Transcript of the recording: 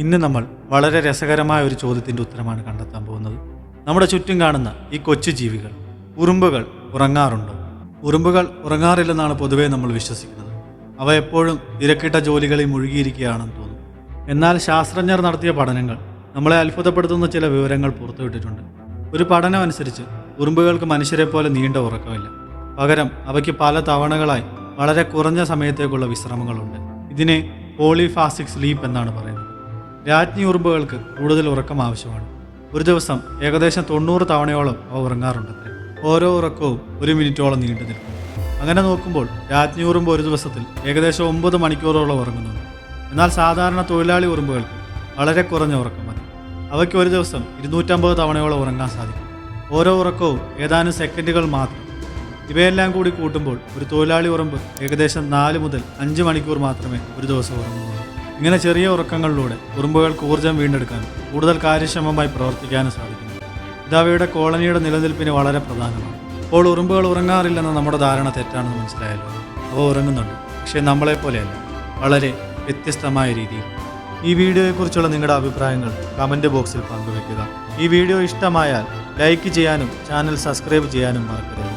ഇന്ന് നമ്മൾ വളരെ രസകരമായ ഒരു ചോദ്യത്തിന്റെ ഉത്തരമാണ് കണ്ടെത്താൻ പോകുന്നത്. നമ്മുടെ ചുറ്റും കാണുന്ന ഈ കൊച്ചു ജീവികൾ ഉറുമ്പുകൾ ഉറങ്ങാറുണ്ടോ? ഉറുമ്പുകൾ ഉറങ്ങാറില്ലെന്നാണ് പൊതുവേ നമ്മൾ വിശ്വസിക്കുന്നത്. അവ എപ്പോഴും തിരക്കിട്ട ജോലികളിൽ മുഴുകിയിരിക്കുകയാണെന്ന് തോന്നുന്നു എന്നാൽ ശാസ്ത്രജ്ഞർ നടത്തിയ പഠനങ്ങൾ നമ്മളെ അത്ഭുതപ്പെടുത്തുന്ന ചില വിവരങ്ങൾ പുറത്തുവിട്ടിട്ടുണ്ട്. ഒരു പഠനം അനുസരിച്ച് ഉറുമ്പുകൾക്ക് മനുഷ്യരെ പോലെ നീണ്ട ഉറക്കമില്ല. പകരം അവയ്ക്ക് പല തവണകളായി വളരെ കുറഞ്ഞ സമയത്തേക്കുള്ള വിശ്രമങ്ങളുണ്ട്. ഇതിനെ പോളിഫാസിക് സ്ലീപ്പ് എന്നാണ് പറയുന്നത്. രാജ്ഞി ഉറുമ്പുകൾക്ക് കൂടുതൽ ഉറക്കം ആവശ്യമാണ്. ഒരു ദിവസം ഏകദേശം തൊണ്ണൂറ് തവണയോളം അവ ഉറങ്ങാറുണ്ടത്രേ ഓരോ ഉറക്കവും ഒരു മിനിറ്റോളം നീണ്ടു നിൽക്കും. അങ്ങനെ നോക്കുമ്പോൾ രാജ്ഞി ഉറുമ്പ് ഒരു ദിവസത്തിൽ ഏകദേശം ഒമ്പത് മണിക്കൂറോളം ഉറങ്ങുന്നുണ്ട്. എന്നാൽ സാധാരണ തൊഴിലാളി ഉറുമ്പുകൾക്ക് വളരെ കുറഞ്ഞ ഉറക്കം മതി. അവയ്ക്ക് ഒരു ദിവസം ഇരുന്നൂറ്റമ്പത് തവണയോളം ഉറങ്ങാൻ സാധിക്കും. ഓരോ ഉറക്കവും ഏതാനും സെക്കൻഡുകൾ മാത്രം. ഇവയെല്ലാം കൂടി കൂട്ടുമ്പോൾ ഒരു തൊഴിലാളി ഉറമ്പ് ഏകദേശം നാല് മുതൽ അഞ്ച് മണിക്കൂർ മാത്രമേ ഒരു ദിവസം ഉറങ്ങുന്നുള്ളൂ. ഇങ്ങനെ ചെറിയ ഉറക്കങ്ങളിലൂടെ ഉറുമ്പുകൾക്ക് ഊർജം വീണ്ടെടുക്കാനും കൂടുതൽ കാര്യക്ഷമമായി പ്രവർത്തിക്കാനും സാധിക്കുന്നു. ഇത് അവയുടെ കോളനിയുടെ നിലനിൽപ്പിന് വളരെ പ്രധാനമാണ്. ഇപ്പോൾ ഉറുമ്പുകൾ ഉറങ്ങാറില്ലെന്ന നമ്മുടെ ധാരണ തെറ്റാണെന്ന് മനസ്സിലായല്ലോ. അവ ഉറങ്ങുന്നുണ്ട് പക്ഷേ നമ്മളെപ്പോലെയല്ല വളരെ വ്യത്യസ്തമായ രീതിയിൽ. ഈ വീഡിയോയെക്കുറിച്ചുള്ള നിങ്ങളുടെ അഭിപ്രായങ്ങൾ കമന്റ് ബോക്സിൽ പങ്കുവെക്കുക. ഈ വീഡിയോ ഇഷ്ടമായാൽ ലൈക്ക് ചെയ്യാനും ചാനൽ സബ്സ്ക്രൈബ് ചെയ്യാനും മറക്കരുത്.